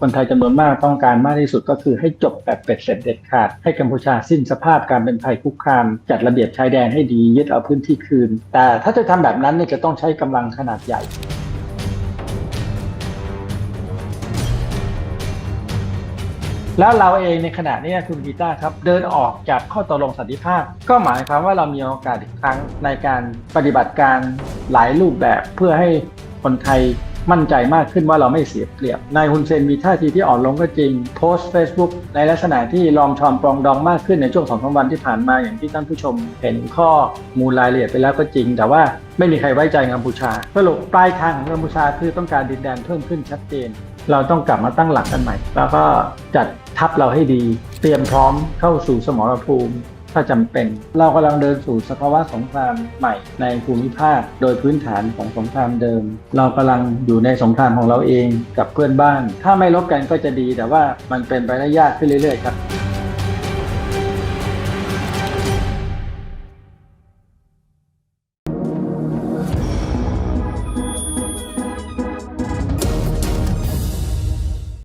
คนไทยจำนวนมากต้องการมากที่สุดก็คือให้จบแบบเป็ดเสร็จเด็ดขาด ให้กัมพูชาสิ้นสภาพการเป็นภัยคุกคาม จัดระเบียบชายแดนให้ดียึดเอาพื้นที่คืน แต่ถ้าจะทำแบบนั้นเนี่ยจะต้องใช้กำลังขนาดใหญ่แล้วเราเองในขณะนี้คุณกีตาร์ครับ เดินออกจากข้อตกลงสันติภาพ ก็หมายความว่าเรามีโอกาสอีกครั้งในการปฏิบัติการหลายรูปแบบเพื่อให้คนไทย มั่นใจมากขึ้นว่าเราไม่เสียเปรียบ นายฮุนเซนมีท่าทีที่อ่อนลงก็จริง โพสต์ Facebook ในลักษณะที่ลอมชอมปรองดองมากขึ้นในช่วงสองสามวันที่ผ่านมาอย่างที่ท่านผู้ชม เห็นข้อมูลรายละเอียดไปแล้วก็จริง แต่ว่าไม่มีใครไว้ใจกัมพูชาสรุปปลายทางของกัมพูชาคือต้องการดินแดนเพิ่มขึ้นชัดเจน เราต้องกลับมาตั้งหลักกันใหม่ แล้วก็จัดทัพเราให้ดี เตรียมพร้อมเข้าสู่สมรภูมิ ถ้าจำเป็น เรากำลังเดินสู่สภาวะสงครามใหม่ในภูมิภาค โดยพื้นฐานของสงครามเดิม เรากำลังอยู่ในสงครามของเราเองกับเพื่อนบ้าน ถ้าไม่ลบกันก็จะดีแต่ว่ามันเป็นไปได้ยากขึ้นเรื่อยๆครับ